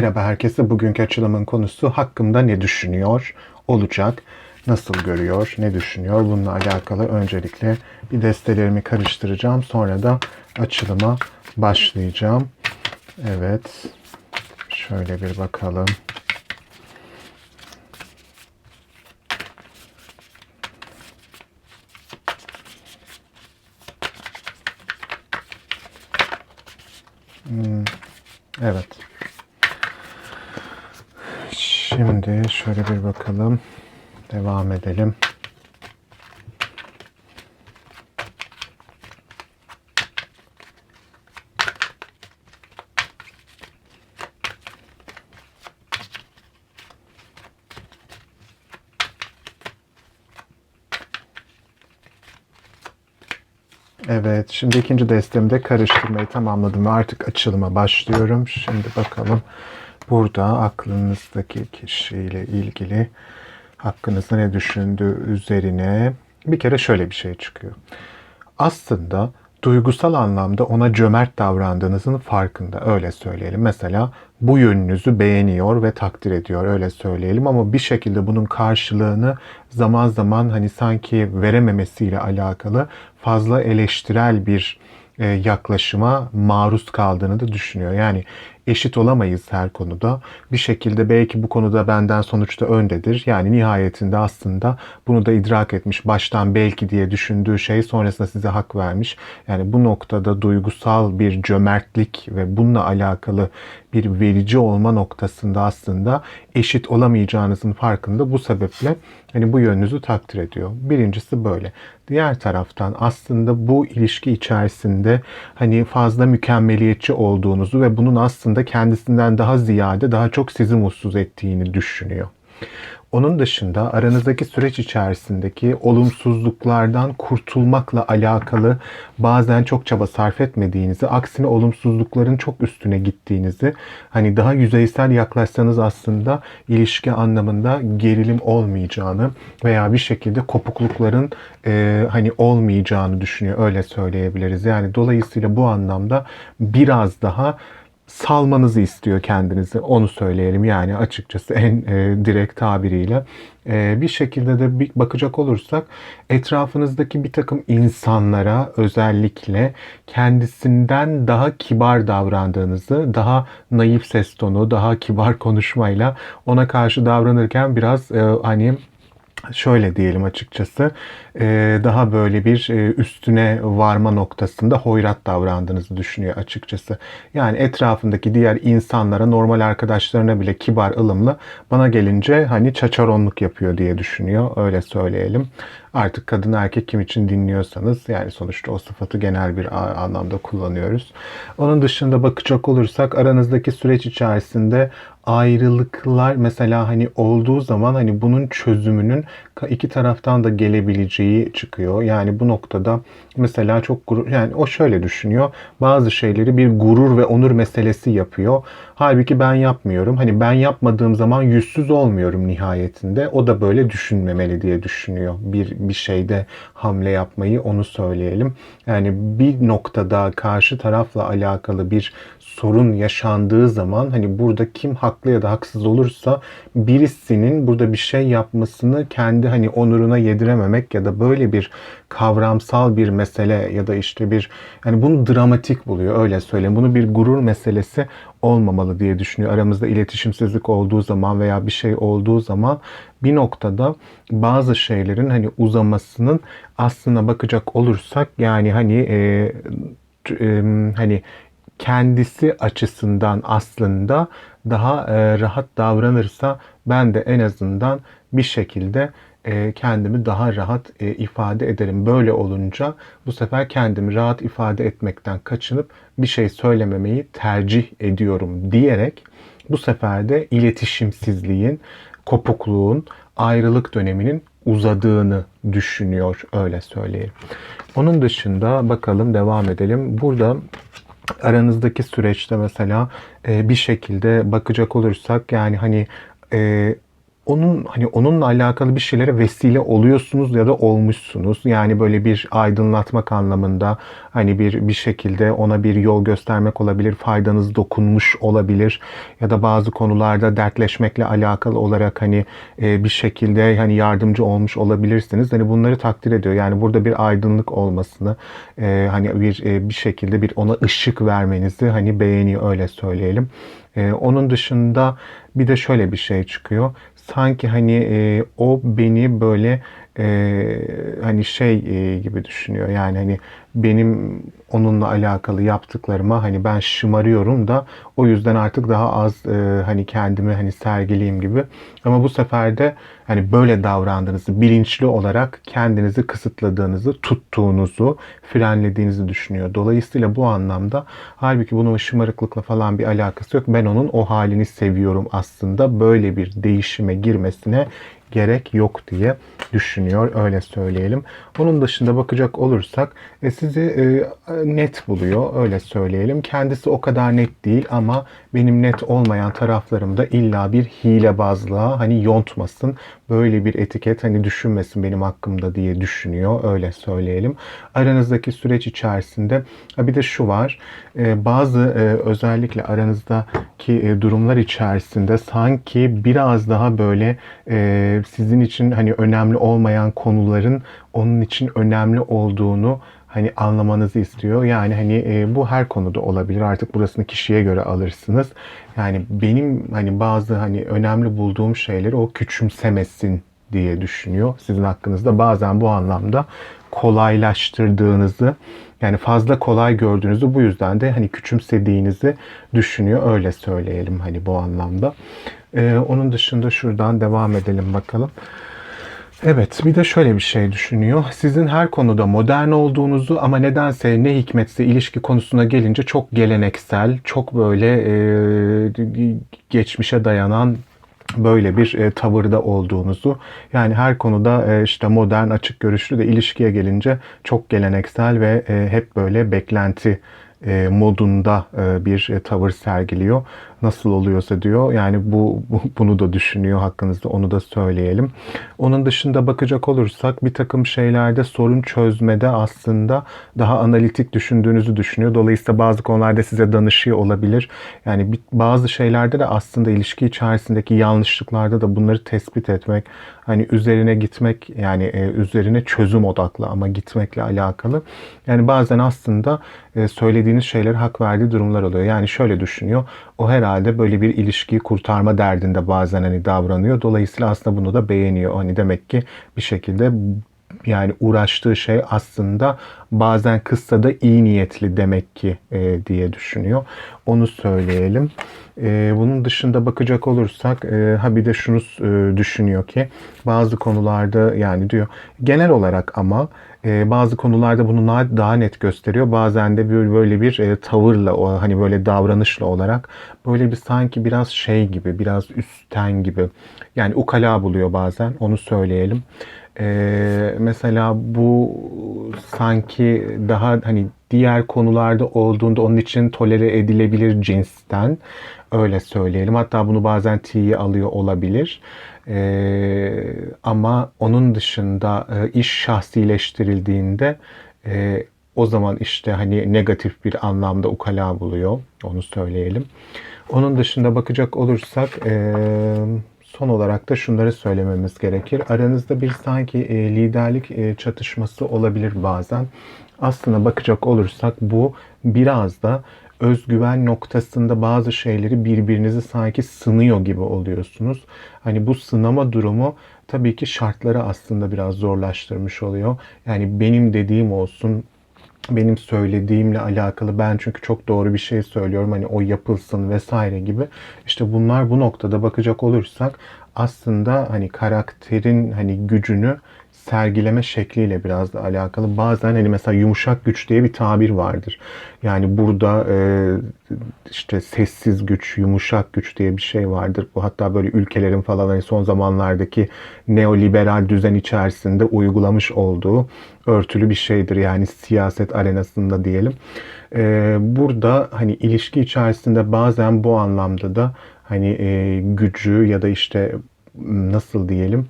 Merhaba herkese. Bugünkü açılımın konusu hakkımda ne düşünüyor olacak? Nasıl görüyor, ne düşünüyor? Bununla alakalı öncelikle bir destelerimi karıştıracağım. Sonra da açılıma başlayacağım. Evet. Şöyle bir bakalım. Hmm, Evet. Şimdi şöyle bir bakalım. Devam edelim. Evet, şimdi ikinci destemde karıştırmayı tamamladım artık açılıma başlıyorum. Şimdi bakalım burada aklınızdaki kişiyle ilgili hakkınızda ne düşündüğü üzerine bir kere şöyle bir şey çıkıyor. Aslında duygusal anlamda ona cömert davrandığınızın farkında öyle söyleyelim. Mesela bu yönünüzü beğeniyor ve takdir ediyor öyle söyleyelim ama bir şekilde bunun karşılığını zaman zaman hani sanki verememesiyle alakalı fazla eleştirel bir e, yaklaşıma maruz kaldığını da düşünüyor. Yani eşit olamayız her konuda. Bir şekilde belki bu konuda benden sonuçta öndedir. Yani nihayetinde aslında bunu da idrak etmiş. Baştan belki diye düşündüğü şey sonrasında size hak vermiş. Yani bu noktada duygusal bir cömertlik ve bununla alakalı bir verici olma noktasında aslında eşit olamayacağınızın farkında bu sebeple hani bu yönünüzü takdir ediyor. Birincisi böyle. Diğer taraftan aslında bu ilişki içerisinde hani fazla mükemmeliyetçi olduğunuzu ve bunun aslında kendisinden daha ziyade daha çok sizi mutsuz ettiğini düşünüyor. Onun dışında aranızdaki süreç içerisindeki olumsuzluklardan kurtulmakla alakalı bazen çok çaba sarf etmediğinizi, aksine olumsuzlukların çok üstüne gittiğinizi, hani daha yüzeysel yaklaşsanız aslında ilişki anlamında gerilim olmayacağını veya bir şekilde kopuklukların e, hani olmayacağını düşünüyor. Öyle söyleyebiliriz. Yani dolayısıyla bu anlamda biraz daha salmanızı istiyor kendinizi. Onu söyleyelim yani açıkçası en e, direkt tabiriyle. E, bir şekilde de bir bakacak olursak etrafınızdaki bir takım insanlara özellikle kendisinden daha kibar davrandığınızı, daha naif ses tonu, daha kibar konuşmayla ona karşı davranırken biraz e, hani şöyle diyelim açıkçası daha böyle bir üstüne varma noktasında hoyrat davrandığınızı düşünüyor açıkçası. Yani etrafındaki diğer insanlara normal arkadaşlarına bile kibar ılımlı bana gelince hani çaçaronluk yapıyor diye düşünüyor öyle söyleyelim. Artık kadın erkek kim için dinliyorsanız yani sonuçta o sıfatı genel bir anlamda kullanıyoruz. Onun dışında bakacak olursak aranızdaki süreç içerisinde ayrılıklar mesela hani olduğu zaman hani bunun çözümünün iki taraftan da gelebileceği çıkıyor. Yani bu noktada mesela çok gurur yani o şöyle düşünüyor. Bazı şeyleri bir gurur ve onur meselesi yapıyor. Halbuki ben yapmıyorum. Hani ben yapmadığım zaman yüzsüz olmuyorum nihayetinde. O da böyle düşünmemeli diye düşünüyor. Bir bir şeyde hamle yapmayı onu söyleyelim. Yani bir noktada karşı tarafla alakalı bir sorun yaşandığı zaman hani burada kim haklı ya da haksız olursa birisinin burada bir şey yapmasını kendi hani onuruna yedirememek ya da böyle bir kavramsal bir mesele ya da işte bir yani bunu dramatik buluyor öyle söyleyeyim. Bunu bir gurur meselesi olmamalı diye düşünüyor. Aramızda iletişimsizlik olduğu zaman veya bir şey olduğu zaman bir noktada bazı şeylerin hani uzamasının aslına bakacak olursak yani hani e, e, hani kendisi açısından aslında daha e, rahat davranırsa ben de en azından bir şekilde e, kendimi daha rahat e, ifade ederim. Böyle olunca bu sefer kendimi rahat ifade etmekten kaçınıp bir şey söylememeyi tercih ediyorum diyerek bu sefer de iletişimsizliğin, kopukluğun, ayrılık döneminin uzadığını düşünüyor öyle söyleyeyim. Onun dışında bakalım devam edelim. Burada aranızdaki süreçte mesela e, bir şekilde bakacak olursak yani hani e, onun hani onunla alakalı bir şeylere vesile oluyorsunuz ya da olmuşsunuz. Yani böyle bir aydınlatmak anlamında hani bir bir şekilde ona bir yol göstermek olabilir, faydanız dokunmuş olabilir ya da bazı konularda dertleşmekle alakalı olarak hani e, bir şekilde hani yardımcı olmuş olabilirsiniz. Hani bunları takdir ediyor. Yani burada bir aydınlık olmasını e, hani bir e, bir şekilde bir ona ışık vermenizi hani beğeniyor öyle söyleyelim. E, onun dışında bir de şöyle bir şey çıkıyor. Sanki hani e, o beni böyle e, hani şey e, gibi düşünüyor. Yani hani benim onunla alakalı yaptıklarıma hani ben şımarıyorum da o yüzden artık daha az e, hani kendimi hani sergileyim gibi. Ama bu sefer de hani böyle davrandığınızı bilinçli olarak kendinizi kısıtladığınızı, tuttuğunuzu, frenlediğinizi düşünüyor. Dolayısıyla bu anlamda halbuki bunun şımarıklıkla falan bir alakası yok. Ben onun o halini seviyorum aslında. Böyle bir değişime girmesine gerek yok diye düşünüyor öyle söyleyelim. Onun dışında bakacak olursak e, sizi e, net buluyor öyle söyleyelim. Kendisi o kadar net değil ama benim net olmayan taraflarımda illa bir hilebazlığa hani yontmasın. Böyle bir etiket hani düşünmesin benim hakkımda diye düşünüyor öyle söyleyelim. Aranızdaki süreç içerisinde bir de şu var. E, bazı özellikle aranızdaki durumlar içerisinde sanki biraz daha böyle sizin için hani önemli olmayan konuların onun için önemli olduğunu hani anlamanızı istiyor. Yani hani e, bu her konuda olabilir. Artık burasını kişiye göre alırsınız. Yani benim hani bazı hani önemli bulduğum şeyleri o küçümsemesin diye düşünüyor. Sizin hakkınızda bazen bu anlamda kolaylaştırdığınızı yani fazla kolay gördüğünüzü bu yüzden de hani küçümsediğinizi düşünüyor. Öyle söyleyelim hani bu anlamda. Ee, onun dışında şuradan devam edelim bakalım. Evet bir de şöyle bir şey düşünüyor. Sizin her konuda modern olduğunuzu ama nedense ne hikmetse ilişki konusuna gelince çok geleneksel, çok böyle e, geçmişe dayanan böyle bir e, tavırda olduğunuzu yani her konuda e, işte modern açık görüşlü de ilişkiye gelince çok geleneksel ve e, hep böyle beklenti e, modunda e, bir e, tavır sergiliyor nasıl oluyorsa diyor. Yani bu, bu bunu da düşünüyor hakkınızda onu da söyleyelim. Onun dışında bakacak olursak bir takım şeylerde sorun çözmede aslında daha analitik düşündüğünüzü düşünüyor. Dolayısıyla bazı konularda size danışıyor olabilir. Yani bazı şeylerde de aslında ilişki içerisindeki yanlışlıklarda da bunları tespit etmek, hani üzerine gitmek yani e, üzerine çözüm odaklı ama gitmekle alakalı. Yani bazen aslında e, söylediğiniz şeyler hak verdiği durumlar oluyor. Yani şöyle düşünüyor. O herhalde böyle bir ilişkiyi kurtarma derdinde bazen hani davranıyor. Dolayısıyla aslında bunu da beğeniyor. Hani demek ki bir şekilde yani uğraştığı şey aslında bazen kısa da iyi niyetli demek ki e, diye düşünüyor. Onu söyleyelim. E, bunun dışında bakacak olursak e, ha bir de şunu e, düşünüyor ki bazı konularda yani diyor genel olarak ama e, bazı konularda bunu daha net gösteriyor. Bazen de böyle, böyle bir e, tavırla o hani böyle davranışla olarak böyle bir sanki biraz şey gibi biraz üstten gibi yani ukala buluyor bazen onu söyleyelim. Ee, mesela bu sanki daha hani diğer konularda olduğunda onun için tolere edilebilir cinsten öyle söyleyelim. Hatta bunu bazen T'ye alıyor olabilir. Ee, ama onun dışında e, iş şahsileştirildiğinde e, o zaman işte hani negatif bir anlamda ukala buluyor. Onu söyleyelim. Onun dışında bakacak olursak e, son olarak da şunları söylememiz gerekir. Aranızda bir sanki e, liderlik e, çatışması olabilir bazen. Aslında bakacak olursak bu biraz da özgüven noktasında bazı şeyleri birbirinizi sanki sınıyor gibi oluyorsunuz. Hani bu sınama durumu tabii ki şartları aslında biraz zorlaştırmış oluyor. Yani benim dediğim olsun, benim söylediğimle alakalı. Ben çünkü çok doğru bir şey söylüyorum. Hani o yapılsın vesaire gibi. İşte bunlar bu noktada bakacak olursak aslında hani karakterin hani gücünü sergileme şekliyle biraz da alakalı. Bazen hani mesela yumuşak güç diye bir tabir vardır. Yani burada e, işte sessiz güç, yumuşak güç diye bir şey vardır. Bu hatta böyle ülkelerin falan hani son zamanlardaki neoliberal düzen içerisinde uygulamış olduğu örtülü bir şeydir. Yani siyaset arenasında diyelim. E, burada hani ilişki içerisinde bazen bu anlamda da hani e, gücü ya da işte nasıl diyelim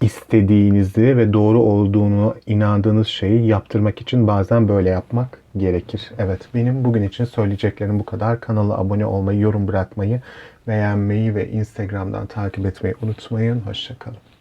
istediğinizi ve doğru olduğunu inandığınız şeyi yaptırmak için bazen böyle yapmak gerekir. Evet benim bugün için söyleyeceklerim bu kadar. Kanala abone olmayı, yorum bırakmayı, beğenmeyi ve Instagram'dan takip etmeyi unutmayın. Hoşçakalın.